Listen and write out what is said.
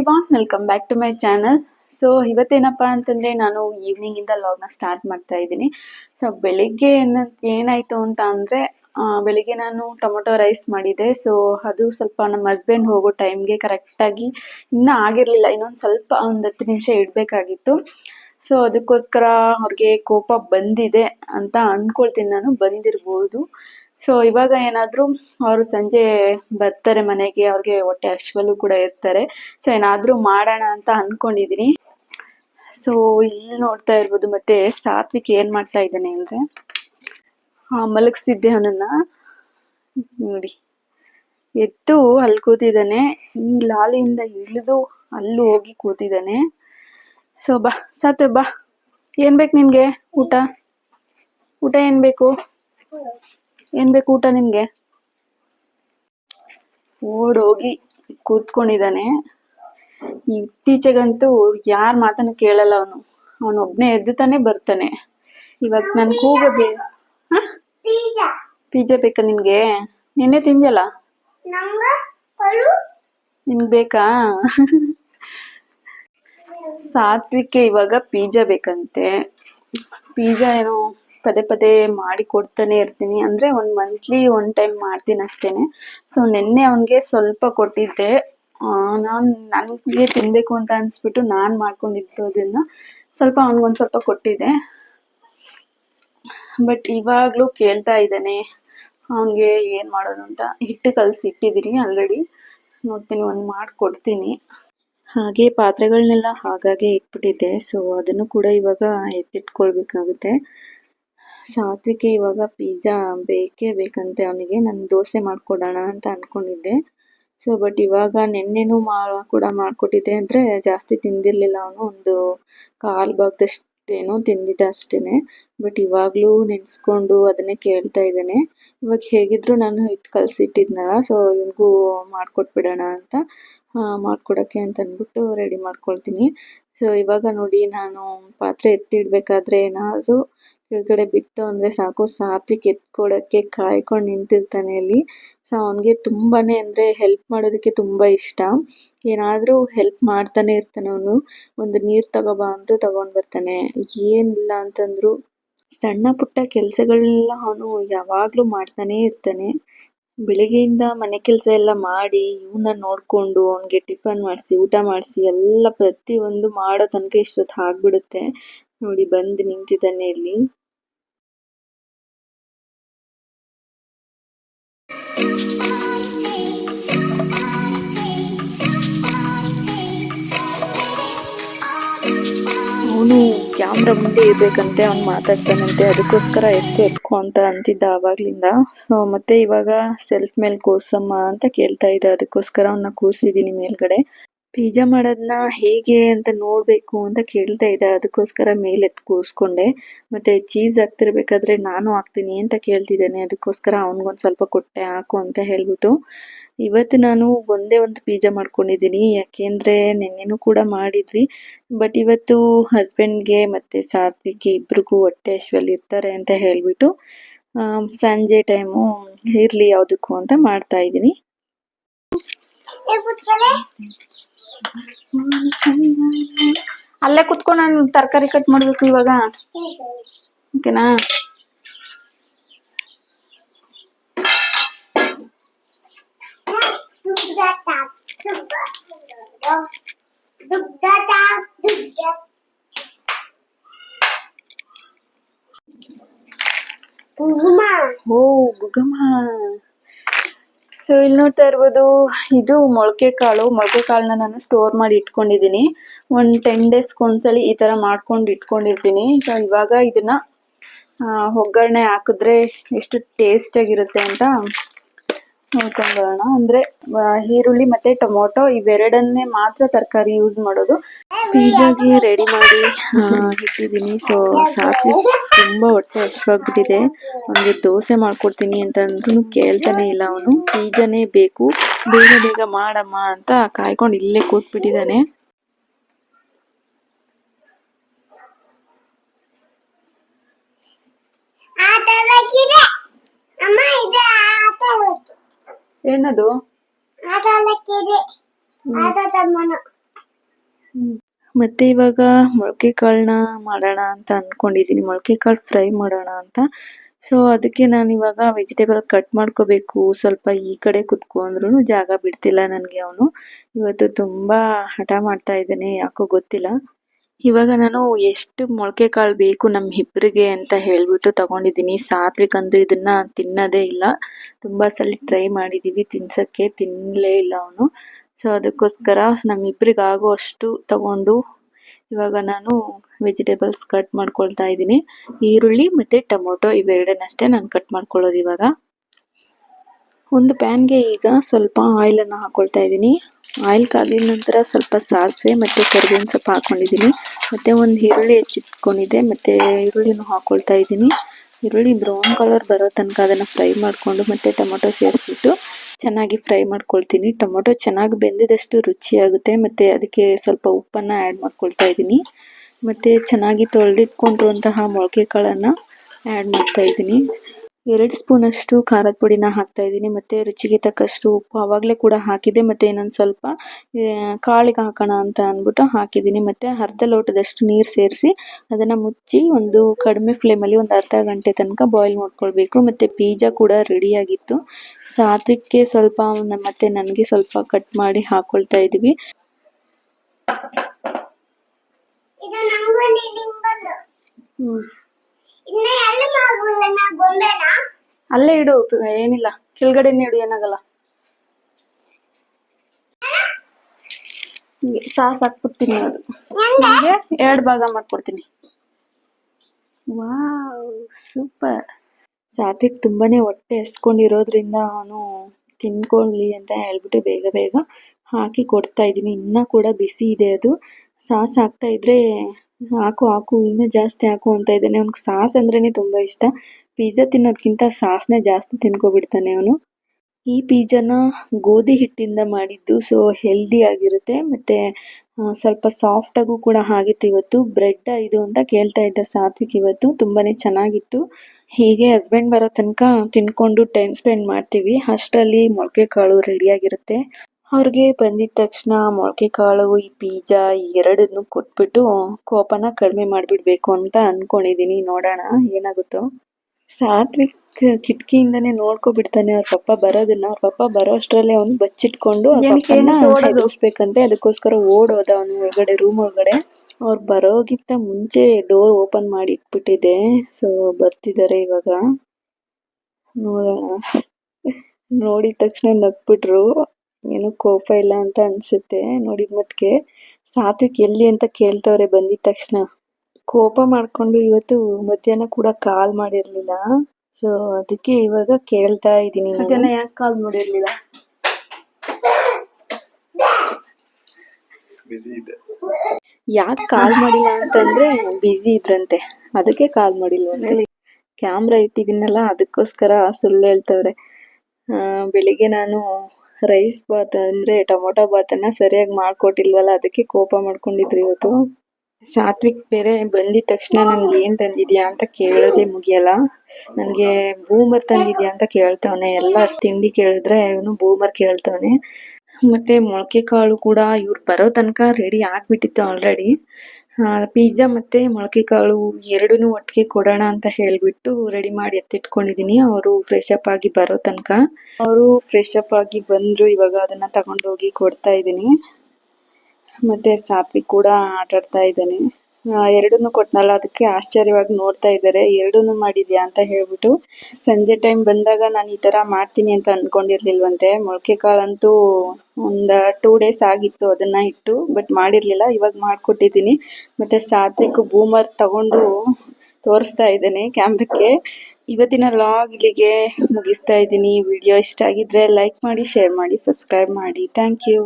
Everyone welcome back to my channel so ಇವತ್ತೇನಪ್ಪ ಅಂತಂದರೆ ನಾನು ಈವ್ನಿಂಗಿಂದ ಲಾಗ್ನ start ಮಾಡ್ತಾ ಇದ್ದೀನಿ. ಸೊ ಬೆಳಿಗ್ಗೆ ಏನ, ಏನಾಯಿತು ಅಂತ ಅಂದರೆ ಬೆಳಿಗ್ಗೆ ನಾನು ಟೊಮೊಟೊ ರೈಸ್ ಮಾಡಿದ್ದೆ. ಸೊ ಅದು ಸ್ವಲ್ಪ ನಮ್ಮ ಹಸ್ಬೆಂಡ್ ಹೋಗೋ ಟೈಮ್ಗೆ ಕರೆಕ್ಟಾಗಿ ಇನ್ನೂ ಆಗಿರಲಿಲ್ಲ. ಇನ್ನೊಂದು ಸ್ವಲ್ಪ ಒಂದು ಹತ್ತು ನಿಮಿಷ ಇಡಬೇಕಾಗಿತ್ತು. ಸೊ ಅದಕ್ಕೋಸ್ಕರ ಅವ್ರಿಗೆ ಕೋಪ ಬಂದಿದೆ ಅಂತ ಅಂದ್ಕೊಳ್ತೀನಿ ನಾನು. ಬಂದಿರ್ಬೋದು. ಸೊ ಇವಾಗ ಏನಾದರೂ ಅವರು ಸಂಜೆ ಬರ್ತಾರೆ ಮನೆಗೆ, ಅವ್ರಿಗೆ ಹೊಟ್ಟೆ ಹಶ್ವಲ್ಲೂ ಕೂಡ ಇರ್ತಾರೆ. ಸೊ ಏನಾದರೂ ಮಾಡೋಣ ಅಂತ ಅಂದ್ಕೊಂಡಿದ್ದೀನಿ ಸೊ ಇಲ್ಲಿ ನೋಡ್ತಾ ಇರ್ಬೋದು ಮತ್ತೆ ಸಾತ್ವಿಕ್ ಏನು ಮಾಡ್ತಾ ಇದ್ದಾನೆ ಅಂದರೆ ಮಲಗಿಸಿದ್ದೆ ಅವನನ್ನ. ನೋಡಿ, ಎದ್ದು ಅಲ್ಲಿ ಕೂತಿದ್ದಾನೆ. ಈ ಲಾಲಿಯಿಂದ ಇಳಿದು ಅಲ್ಲೂ ಹೋಗಿ ಕೂತಿದ್ದಾನೆ. ಸೊ ಬಾ, ಸಾತ್ವೆ, ಬಾ. ಏನು ಬೇಕು ನಿನಗೆ? ಊಟ? ಊಟ ಏನು ಬೇಕು? ಏನು ಬೇಕು ಊಟ ನಿನಗೆ ಓಡೋಗಿ ಕೂತ್ಕೊಂಡಿದ್ದಾನೆ. ಇತ್ತೀಚೆಗಂತೂ ಯಾರ ಮಾತನ್ನು ಕೇಳಲ್ಲ ಅವನು. ಅವನೊಬ್ಬನೇ ಎದ್ದು ತಾನೇ ಬರ್ತಾನೆ. ಇವಾಗ ನಾನು ಕೂಗ ಪೀಜಾ ಪಿಜ್ಜಾ. ಬೇಕಾ ನಿನಗೆ ನಿನ್ನೆ ತಿಂದಲ್ಲ ನಿನ್ಗೆ ಬೇಕಾ? ಸಾತ್ವಿಕ್ಕೆ ಇವಾಗ ಪಿಜ್ಜಾ ಬೇಕಂತೆ. ಪಿಜ್ಜಾ ಏನೋ ಪದೇ ಪದೇ ಮಾಡಿ ಕೊಡ್ತಾನೆ ಇರ್ತೀನಿ. ಅಂದರೆ ಒಂದು ಮಂತ್ಲಿ ಒನ್ ಟೈಮ್ ಮಾಡ್ತೀನಿ ಅಷ್ಟೇ ಸೊ ನಿನ್ನೆ ಅವನಿಗೆ ಸ್ವಲ್ಪ ಕೊಟ್ಟಿದ್ದೆ. ನಾನು ನನಗೆ ತಿನ್ನಬೇಕು ಅಂತ ಅನಿಸ್ಬಿಟ್ಟು ನಾನು ಮಾಡ್ಕೊಂಡಿದ್ದು ಅದನ್ನ. ಸ್ವಲ್ಪ ಅವನಿಗೊಂದು ಸ್ವಲ್ಪ ಕೊಟ್ಟಿದ್ದೆ. ಬಟ್ ಇವಾಗಲೂ ಕೇಳ್ತಾ ಇದ್ದಾನೆ. ಅವನಿಗೆ ಏನು ಮಾಡೋದು ಅಂತ. ಹಿಟ್ಟು ಕಲಸಿ ಇಟ್ಟಿದ್ದೀನಿ ಆಲ್ರೆಡಿ ನೋಡ್ತೀನಿ, ಒಂದು ಮಾಡಿಕೊಡ್ತೀನಿ ಹಾಗೆ ಪಾತ್ರೆಗಳನ್ನೆಲ್ಲ ಹಾಗಾಗಿ ಇಟ್ಬಿಟ್ಟಿದ್ದೆ. ಸೊ ಅದನ್ನು ಕೂಡ ಇವಾಗ ಎತ್ತಿಟ್ಕೊಳ್ಬೇಕಾಗುತ್ತೆ. ಸಾತ್ವಿಕೆ ಇವಾಗ ಪಿಜ್ಜಾ ಬೇಕೇ ಬೇಕಂತೆ ಅವನಿಗೆ. ನಾನು ದೋಸೆ ಮಾಡಿಕೊಡೋಣ ಅಂತ ಅಂದ್ಕೊಂಡಿದ್ದೆ ಸೊ ಬಟ್ ಇವಾಗ ನೆನ್ನೆನೂ ಮಾ ಕೂಡ ಮಾಡಿಕೊಟ್ಟಿದ್ದೆ ಅಂದರೆ ಜಾಸ್ತಿ ತಿಂದಿರಲಿಲ್ಲ ಅವನು. ಒಂದು ಕಾಲು ಭಾಗದಷ್ಟೇನೋ ತಿಂದಿದ್ದ ಅಷ್ಟೇ ಬಟ್ ಇವಾಗಲೂ ನೆನೆಸ್ಕೊಂಡು ಅದನ್ನೇ ಕೇಳ್ತಾ ಇದ್ದಾನೆ. ಇವಾಗ ಹೇಗಿದ್ರು ನಾನು ಹಿಟ್ಟು ಕಲಸಿಟ್ಟಿದ್ನಲ್ಲ ಸೊ ಇವನಿಗೂ ಮಾಡಿಕೊಟ್ಬಿಡೋಣ ಅಂತ ಮಾಡ್ಕೊಡೋಕ್ಕೆ ಅಂತ ಅಂದ್ಬಿಟ್ಟು ರೆಡಿ ಮಾಡ್ಕೊಳ್ತೀನಿ. ಸೊ ಇವಾಗ ನೋಡಿ ನಾನು ಪಾತ್ರೆ ಎತ್ತಿಡಬೇಕಾದ್ರೆ ಏನಾದರೂ ಕೆಳಗಡೆ ಬಿತ್ತು ಅಂದ್ರೆ ಸಾಕು. ಸಾತ್ವಿಕ್ ಎತ್ಕೊಡೋಕ್ಕೆ ಕಾಯ್ಕೊಂಡು ನಿಂತಿರ್ತಾನೆ ಅಲ್ಲಿ. ಸೊ ಅವನಿಗೆ ತುಂಬಾ ಅಂದರೆ ಹೆಲ್ಪ್ ಮಾಡೋದಕ್ಕೆ ತುಂಬ ಇಷ್ಟ. ಏನಾದರೂ ಹೆಲ್ಪ್ ಮಾಡ್ತಾನೆ ಇರ್ತಾನೆ ಅವನು. ಒಂದು ನೀರು ತಗೋಬಾ ಅಂತ ತಗೊಂಡು ಬರ್ತಾನೆ. ಏನಿಲ್ಲ ಅಂತಂದ್ರು ಸಣ್ಣ ಪುಟ್ಟ ಕೆಲಸಗಳನ್ನೆಲ್ಲ ಅವನು ಯಾವಾಗಲೂ ಮಾಡ್ತಾನೆ ಇರ್ತಾನೆ. ಬೆಳಿಗ್ಗೆಯಿಂದ ಮನೆ ಕೆಲಸ ಎಲ್ಲ ಮಾಡಿ ಇವನ್ನ ನೋಡಿಕೊಂಡು ಅವನಿಗೆ ಟಿಫನ್ ಮಾಡಿಸಿ, ಊಟ ಮಾಡಿಸಿ ಎಲ್ಲ ಪ್ರತಿಯೊಂದು ಮಾಡೋ ತನಕ ಇಷ್ಟೊತ್ತು ಆಗ್ಬಿಡುತ್ತೆ. ನೋಡಿ ಬಂದು ನಿಂತಿದ್ದಾನೆ ಇಲ್ಲಿ. ಕ್ಯಾಮ್ರಾ ಮುಂದೆ ಇರ್ಬೇಕಂತೆ ಅವ್ನು ಮಾತಾಡ್ತಾನಂತೆ. ಅದಕ್ಕೋಸ್ಕರ ಎತ್ತಿ ಎತ್ಕೊ ಅಂತ ಅಂತಿದ್ದ ಆವಾಗ್ಲಿಂದ ಸೊ ಮತ್ತೆ ಇವಾಗ ಸೆಲ್ಫ್ ಮೇಲೆ ಕೂರ್ಸಮ್ಮ ಅಂತ ಕೇಳ್ತಾ ಇದ್ದ. ಅದಕ್ಕೋಸ್ಕರ ಅವನ್ನ ಕೂರ್ಸಿದೀನಿ ಮೇಲ್ಗಡೆ. ಪಿಜ್ಜಾ ಮಾಡೋದನ್ನ ಹೇಗೆ ಅಂತ ನೋಡಬೇಕು ಅಂತ ಕೇಳ್ತಾ ಇದ್ದ. ಅದಕ್ಕೋಸ್ಕರ ಮೇಲೆ ಎತ್ತು ಕೂರಿಸ್ಕೊಂಡೆ. ಮತ್ತೆ ಚೀಸ್ ಹಾಕ್ತಿರ್ಬೇಕಾದ್ರೆ ನಾನು ಹಾಕ್ತೀನಿ ಅಂತ ಕೇಳ್ತಿದ್ದಾನೆ. ಅದಕ್ಕೋಸ್ಕರ ಅವ್ನಿಗೊಂದು ಸ್ವಲ್ಪ ಕೊಟ್ಟೆ ಹಾಕು ಅಂತ ಹೇಳ್ಬಿಟ್ಟು. ಇವತ್ತು ನಾನು ಒಂದೇ ಒಂದು ಪಿಜ್ಜಾ ಮಾಡ್ಕೊಂಡಿದ್ದೀನಿ, ಯಾಕೆಂದರೆ ನೆನ್ನೆನೂ ಕೂಡ ಮಾಡಿದ್ವಿ. ಬಟ್ ಇವತ್ತು ಹಸ್ಬೆಂಡ್ಗೆ ಮತ್ತು ಸಾತ್ವಿಗೆ ಇಬ್ರಿಗೂ ಹೊಟ್ಟೆ ಇರ್ತಾರೆ ಅಂತ ಹೇಳಿಬಿಟ್ಟು ಸಂಜೆ ಟೈಮು ಇರಲಿ ಯಾವುದಕ್ಕೂ ಅಂತ ಮಾಡ್ತಾ ಇದ್ದೀನಿ. ಅಲ್ಲೇ ಕುತ್ಕೊಂಡು ನಾನು ತರಕಾರಿ ಕಟ್ ಮಾಡಬೇಕು ಇವಾಗ. ಓಕೆನಾ ಓ ಗುಗಮ್ಮ ಸೊ ಇಲ್ಲಿ ನೋಡ್ತಾ ಇರ್ಬೋದು, ಇದು ಮೊಳಕೆ ಕಾಳು. ಮೊಳಕೆ ಕಾಳನ್ನ ನಾನು ಸ್ಟೋರ್ ಮಾಡಿ ಇಟ್ಕೊಂಡಿದ್ದೀನಿ. ಒಂದು ಟೆನ್ ಡೇಸ್ಗೆ ಒಂದ್ಸಲಿ ಈ ಥರ ಮಾಡ್ಕೊಂಡು ಇಟ್ಕೊಂಡಿರ್ತೀನಿ. ಸೊ ಇವಾಗ ಇದನ್ನ ಒಗ್ಗರಣೆ ಹಾಕಿದ್ರೆ ಎಷ್ಟು ಟೇಸ್ಟಾಗಿರುತ್ತೆ ಅಂತ. ನೋಡ್ಕೊಂಡು ಬರೋಣ ಅಂದರೆ ಈರುಳ್ಳಿ ಮತ್ತೆ ಟೊಮೊಟೊ ಇವೆರಡನ್ನೇ ಮಾತ್ರ ತರಕಾರಿ ಯೂಸ್ ಮಾಡೋದು. ಪೀಜಾಗಿ ರೆಡಿ ಮಾಡಿ ಇಟ್ಟಿದ್ದೀನಿ. ಸೊ ಸಾತ್ವಿಕ್ ತುಂಬಾ ಹೊಟ್ಟೆ ಹಸಿವಾಗ್ಬಿಟ್ಟಿದೆ. ಅವನಿಗೆ ದೋಸೆ ಮಾಡ್ಕೊಡ್ತೀನಿ ಅಂತ ಅಂದ್ರೂ ಕೇಳ್ತಾನೆ ಇಲ್ಲ ಅವನು. ಪೀಜಾನೇ ಬೇಕು. ಬೇಗ ಬೇಗ ಮಾಡಮ್ಮ ಅಂತ ಕಾಯ್ಕೊಂಡು ಇಲ್ಲೇ ಕೂತ್ಬಿಟ್ಟಿದ್ದಾನೆ. ಏನದು? ಮತ್ತೆ ಇವಾಗ ಮೊಳಕೆ ಕಾಳನ್ನ ಮಾಡೋಣ ಅಂತ ಅನ್ಕೊಂಡಿದೀನಿ. ಮೊಳಕೆ ಕಾಳು ಫ್ರೈ ಮಾಡೋಣ ಅಂತ. ಸೊ ಅದಕ್ಕೆ ನಾನು ಇವಾಗ ವೆಜಿಟೇಬಲ್ ಕಟ್ ಮಾಡ್ಕೋಬೇಕು. ಸ್ವಲ್ಪ ಈ ಕಡೆ ಕುತ್ಕೊಂಡ್ರು ಜಾಗ ಬಿಡ್ತಿಲ್ಲ ನನಗೆ ಅವನು. ಇವತ್ತು ತುಂಬಾ ಹಠ ಮಾಡ್ತಾ ಇದ್ದಾನೆ. ಯಾಕೋ ಗೊತ್ತಿಲ್ಲ. ಇವಾಗ ನಾನು ಎಷ್ಟು ಮೊಳಕೆ ಕಾಳು ಬೇಕು ನಮ್ಮ ಇಬ್ಬರಿಗೆ ಅಂತ ಹೇಳ್ಬಿಟ್ಟು ತಗೊಂಡಿದ್ದೀನಿ. ಸಾತ್ವಿಕ್ ಅಂದು ಇದನ್ನ ತಿನ್ನೋದೇ ಇಲ್ಲ. ತುಂಬಾ ಸಲ ಟ್ರೈ ಮಾಡಿದೀವಿ. ತಿನ್ಸೋಕ್ಕೆ ತಿನ್ನಲೇ ಇಲ್ಲ ಅವನು. ಸೊ ಅದಕ್ಕೋಸ್ಕರ ನಮ್ಮಿಬ್ರಿಗೆ ಆಗೋ ಅಷ್ಟು ತಗೊಂಡು ಇವಾಗ ನಾನು ವೆಜಿಟೇಬಲ್ಸ್ ಕಟ್ ಮಾಡ್ಕೊಳ್ತಾ ಇದ್ದೀನಿ. ಈರುಳ್ಳಿ ಮತ್ತೆ ಟೊಮೊಟೊ ಇವೆರಡನ್ನಷ್ಟೇ ನಾನು ಕಟ್ ಮಾಡ್ಕೊಳ್ಳೋದು ಇವಾಗ. ಒಂದು ಪ್ಯಾನ್ಗೆ ಈಗ ಸ್ವಲ್ಪ ಆಯಿಲನ್ನು ಹಾಕ್ಕೊಳ್ತಾ ಇದ್ದೀನಿ. ಆಯಿಲ್ ಕಾದಿದ ನಂತರ ಸ್ವಲ್ಪ ಸಾಸಿವೆ ಮತ್ತು ಕರಿಬೇವಿನ ಸೊಪ್ಪು ಹಾಕೊಂಡಿದ್ದೀನಿ. ಮತ್ತೆ ಒಂದು ಈರುಳ್ಳಿ ಹೆಚ್ಚಿಟ್ಕೊಂಡಿದ್ದೆ. ಮತ್ತೆ ಈರುಳ್ಳಿನೂ ಹಾಕೊಳ್ತಾ ಇದ್ದೀನಿ. ಈರುಳ್ಳಿ ಬ್ರೌನ್ ಕಲರ್ ಬರೋ ತನಕ ಅದನ್ನು ಫ್ರೈ ಮಾಡಿಕೊಂಡು ಮತ್ತೆ ಟೊಮೊಟೊ ಸೇರಿಸ್ಬಿಟ್ಟು ಚೆನ್ನಾಗಿ ಫ್ರೈ ಮಾಡ್ಕೊಳ್ತೀನಿ. ಟೊಮೊಟೊ ಚೆನ್ನಾಗಿ ಬೆಂದಿದಷ್ಟು ರುಚಿಯಾಗುತ್ತೆ ಮತ್ತೆ ಅದಕ್ಕೆ ಸ್ವಲ್ಪ ಉಪ್ಪನ್ನು ಆ್ಯಡ್ ಮಾಡ್ಕೊಳ್ತಾ ಇದ್ದೀನಿ. ಮತ್ತೆ ಚೆನ್ನಾಗಿ ತೊಳೆದಿಟ್ಕೊಂಡಿರುವಂತಹ ಮೊಳಕೆ ಕಾಳನ್ನು ಆ್ಯಡ್ ಮಾಡ್ತಾ ಇದ್ದೀನಿ. ಎರಡು ಸ್ಪೂನ್ ಅಷ್ಟು ಖಾರದ ಪುಡಿನ ಹಾಕ್ತಾ ಇದ್ದೀನಿ ಮತ್ತೆ ರುಚಿಗೆ ತಕ್ಕಷ್ಟು ಉಪ್ಪು ಆವಾಗಲೇ ಕೂಡ ಹಾಕಿದ್ದೆ ಮತ್ತೆ ಇನ್ನೊಂದು ಸ್ವಲ್ಪ ಕಾಳಿಗೆ ಹಾಕೋಣ ಅಂತ ಅಂದ್ಬಿಟ್ಟು ಹಾಕಿದ್ದೀನಿ ಮತ್ತೆ ಅರ್ಧ ಲೋಟದಷ್ಟು ನೀರು ಸೇರಿಸಿ ಅದನ್ನ ಮುಚ್ಚಿ ಒಂದು ಕಡಿಮೆ ಫ್ಲೇಮಲ್ಲಿ ಒಂದು ಅರ್ಧ ಗಂಟೆ ತನಕ ಬಾಯ್ಲ್ ಮಾಡ್ಕೊಳ್ಬೇಕು ಮತ್ತೆ ಬೀಜ ಕೂಡ ರೆಡಿಯಾಗಿತ್ತು ಆಗಿತ್ತು. ಸಾತ್ವಿಕ್ಗೆ ಸ್ವಲ್ಪ ಮತ್ತು ನನಗೆ ಸ್ವಲ್ಪ ಕಟ್ ಮಾಡಿ ಹಾಕ್ಕೊಳ್ತಾ ಇದ್ದೀವಿ ಇದು ಅಲ್ಲೇ ಇಡು ಏನಿಲ್ಲ. ಕೆಳಗಡೆ ಇಡು ಏನಾಗಲ್ಲ. ಸಾಸ್ ಹಾಕ್ಬಿಡ್ತೀನಿ ಅದು. ನಿಮಗೆ ಎರಡು ಭಾಗ ಮಾಡ್ಕೊಡ್ತೀನಿ. Wow super. ಸಾತ್ವಿಕ್ ತುಂಬಾನೇ ಹೊಟ್ಟೆ ಹಸ್ಕೊಂಡಿರೋದ್ರಿಂದ ಅವನು ತಿನ್ಕೊಳ್ಳಿ ಅಂತ ಹೇಳ್ಬಿಟ್ಟು ಬೇಗ ಬೇಗ ಹಾಕಿ ಕೊಡ್ತಾ ಇದ್ದೀನಿ. ಇನ್ನೂ ಕೂಡ ಬಿಸಿ ಇದೆ ಅದು. ಸಾಸ್ ಹಾಕ್ತಾ ಇದ್ರೆ ಹಾಕು ಹಾಕು, ಇನ್ನೂ ಜಾಸ್ತಿ ಹಾಕು ಅಂತ ಇದ್ದಾನೆ. ಅವ್ನಿಗೆ ಸಾಸ್ ಅಂದ್ರೇನೆ ತುಂಬಾ ಇಷ್ಟ. ಪಿಜ್ಜಾ ತಿನ್ನೋದ್ಕಿಂತ ಸಾಸ್ನೇ ಜಾಸ್ತಿ ತಿನ್ಕೊಬಿಡ್ತಾನೆ ಅವನು. ಈ ಪಿಜ್ಜಾನ ಗೋಧಿ ಹಿಟ್ಟಿಂದ ಮಾಡಿದ್ದು ಸೊ ಹೆಲ್ದಿ ಆಗಿರುತ್ತೆ. ಮತ್ತೆ ಸ್ವಲ್ಪ ಸಾಫ್ಟ್ ಆಗೂ ಕೂಡ ಆಗಿತ್ತು ಇವತ್ತು. ಬ್ರೆಡ್ ಇದು ಅಂತ ಕೇಳ್ತಾ ಇದ್ದ ಸಾತ್ವಿಕ್ ಇವತ್ತು. ತುಂಬಾನೇ ಚೆನ್ನಾಗಿತ್ತು. ಹೀಗೆ ಹಸ್ಬೆಂಡ್ ಬರೋ ತನಕ ತಿನ್ಕೊಂಡು ಟೈಮ್ ಸ್ಪೆಂಡ್ ಮಾಡ್ತೀವಿ. ಅಷ್ಟರಲ್ಲಿ ಮೊಳಕೆ ಕಾಳು ರೆಡಿ ಆಗಿರುತ್ತೆ. ಅವ್ರಿಗೆ ಬಂದಿದ ತಕ್ಷಣ ಮೊಳಕೆ ಕಾಳು ಈ ಬೀಜ ಈ ಎರಡನ್ನು ಕೊಟ್ಬಿಟ್ಟು ಕೋಪನ ಕಡಿಮೆ ಮಾಡಿಬಿಡ್ಬೇಕು ಅಂತ ಅನ್ಕೊಂಡಿದೀನಿ. ನೋಡೋಣ ಏನಾಗುತ್ತೋ. ಸಾತ್ವಿಕ್ ಕಿಟಕಿಯಿಂದಾನೆ ನೋಡ್ಕೊಬಿಡ್ತಾನೆ. ಅವ್ರ ಪಪ್ಪ ಬರೋದನ್ನ ಅವ್ರ ಪಪ್ಪ ಬರೋ ಅಷ್ಟರಲ್ಲೇ ಅವ್ನು ಬಚ್ಚಿಟ್ಕೊಂಡು ಹೆದರ್ಸ್ಬೇಕಂತೆ ಅದಕ್ಕೋಸ್ಕರ ಓಡೋದ ಅವನು ಒಳಗಡೆ ರೂಮ್ ಒಳಗಡೆ. ಅವ್ರು ಬರೋಗಿಂತ ಮುಂಚೆ ಡೋರ್ ಓಪನ್ ಮಾಡಿ ಇಟ್ಬಿಟ್ಟಿದೆ ಸೊ ಬರ್ತಿದ್ದಾರೆ ಇವಾಗ. ನೋಡೋಣ. ನೋಡಿದ ತಕ್ಷಣ ನಗ್ಬಿಟ್ರು. ಏನು ಕೋಪ ಇಲ್ಲ ಅಂತ ಅನ್ಸುತ್ತೆ ನೋಡಿದ ಮಟ್ಗೆ ಸಾತ್ವಿಕ್ ಎಲ್ಲಿ ಅಂತ ಕೇಳ್ತವ್ರೆ ಬಂದಿದ ತಕ್ಷಣ. ಕೋಪ ಮಾಡ್ಕೊಂಡು ಇವತ್ತು ಮಧ್ಯಾಹ್ನ ಕೂಡ ಕಾಲ್ ಮಾಡಿರ್ಲಿಲ್ಲ. ಸೊ ಅದಕ್ಕೆ ಇವಾಗ ಕೇಳ್ತಾ ಇದೀನಿ ನಾನು. ಮಧ್ಯಾಹ್ನ ಯಾಕೆ ಕಾಲ್ ಮಾಡಿರ್ಲಿಲ್ಲ? ಬಿಸಿ ಇದೆ. ಯಾಕೆ ಕಾಲ್ ಮಾಡಿಲ್ಲ ಅಂತಂದ್ರೆ ಬ್ಯುಸಿ ಇದ್ರಂತೆ. ಅದಕ್ಕೆ ಕಾಲ್ ಮಾಡಿಲ್ಲ ಕ್ಯಾಮ್ರಾ ಇಟ್ಟಿದ್ದೀನಲ್ಲ ಅದಕ್ಕೋಸ್ಕರ ಸುಳ್ಳು ಹೇಳ್ತವ್ರೆ. ಆ, ಬೆಳಿಗ್ಗೆ ನಾನು ರೈಸ್ ಬಾತ್ ಅಂದ್ರೆ ಟೊಮೊಟೊ ಬಾತನ್ನ ಸರಿಯಾಗಿ ಮಾಡ್ಕೊಟ್ಟಿಲ್ವಲ್ಲ, ಅದಕ್ಕೆ ಕೋಪ ಮಾಡ್ಕೊಂಡಿದ್ರು ಇವತ್ತು. ಸಾತ್ವಿಕ್ ಬೇರೆ ಬಂದಿದ ತಕ್ಷಣ ನನ್ಗೆ ಏನ್ ತಂದಿದ್ಯಾ ಅಂತ ಕೇಳೋದೇ ಮುಗಿಯಲ್ಲ. ನನಗೆ ಬೂಮರ್ ತಂದಿದ್ಯಾ ಅಂತ ಕೇಳ್ತವನೆ, ಎಲ್ಲ ತಿಂಡಿ ಕೇಳಿದ್ರೆ ಇವನು ಬೂಮರ್ ಕೇಳ್ತವನೆ. ಮತ್ತೆ ಮೊಳಕೆ ಕಾಳು ಕೂಡ ಇವ್ರು ಬರೋ ತನಕ ರೆಡಿ ಆಗ್ಬಿಟ್ಟಿತ್ತು ಆಲ್ರೆಡಿ ಪಿಜ್ಜಾ ಮತ್ತೆ ಮೊಳಕೆ ಕಾಳು ಎರಡನ್ನೂ ಒಟ್ಟಿಗೆ ಕೊಡೋಣ ಅಂತ ಹೇಳ್ಬಿಟ್ಟು ರೆಡಿ ಮಾಡಿ ಎತ್ತಿಟ್ಕೊಂಡಿದ್ದೀನಿ ಅವರು ಫ್ರೆಶ್ ಅಪ್ ಆಗಿ ಬರೋ ತನಕ. ಅವರು ಫ್ರೆಶ್ ಅಪ್ ಆಗಿ ಬಂದ್ರು, ಇವಾಗ ಅದನ್ನ ತಗೊಂಡೋಗಿ ಕೊಡ್ತಾ ಇದ್ದೀನಿ. ಮತ್ತೆ ಸಾಪಿ ಕೂಡ ಆಟಾಡ್ತಾ ಇದ್ದಾನೆ. ಎರಡನ್ನೂ ಕೊಟ್ನಲ್ಲ, ಅದಕ್ಕೆ ಆಶ್ಚರ್ಯವಾಗಿ ನೋಡ್ತಾ ಇದ್ದಾರೆ. ಎರಡನ್ನೂ ಮಾಡಿದ್ಯಾ ಅಂತ ಹೇಳ್ಬಿಟ್ಟು, ಸಂಜೆ ಟೈಮ್ ಬಂದಾಗ ನಾನು ಈ ತರ ಮಾಡ್ತೀನಿ ಅಂತ ಅಂದ್ಕೊಂಡಿರ್ಲಿಲ್ವಂತೆ ಮೊಳಕೆ ಕಾಳಂತೂ ಒಂದು ಟೂ ಡೇಸ್ ಆಗಿತ್ತು ಅದನ್ನ ಇಟ್ಟು ಬಟ್ ಮಾಡಿರಲಿಲ್ಲ. ಇವಾಗ ಮಾಡಿಕೊಟ್ಟಿದ್ದೀನಿ. ಮತ್ತೆ ಸಾತ್ವಿಕ್ ಬೂಮರ್ ತಗೊಂಡು ತೋರಿಸ್ತಾ ಇದ್ದೇನೆ ಕ್ಯಾಮ್ರಕ್ಕೆ. ಇವತ್ತಿನ ಲಾಗ್ ಇಲ್ಲಿಗೆ ಮುಗಿಸ್ತಾ ಇದ್ದೀನಿ. ವಿಡಿಯೋ ಇಷ್ಟ ಆಗಿದ್ರೆ ಲೈಕ್ ಮಾಡಿ ಶೇರ್ ಮಾಡಿ ಸಬ್ಸ್ಕ್ರೈಬ್ ಮಾಡಿ. Thank you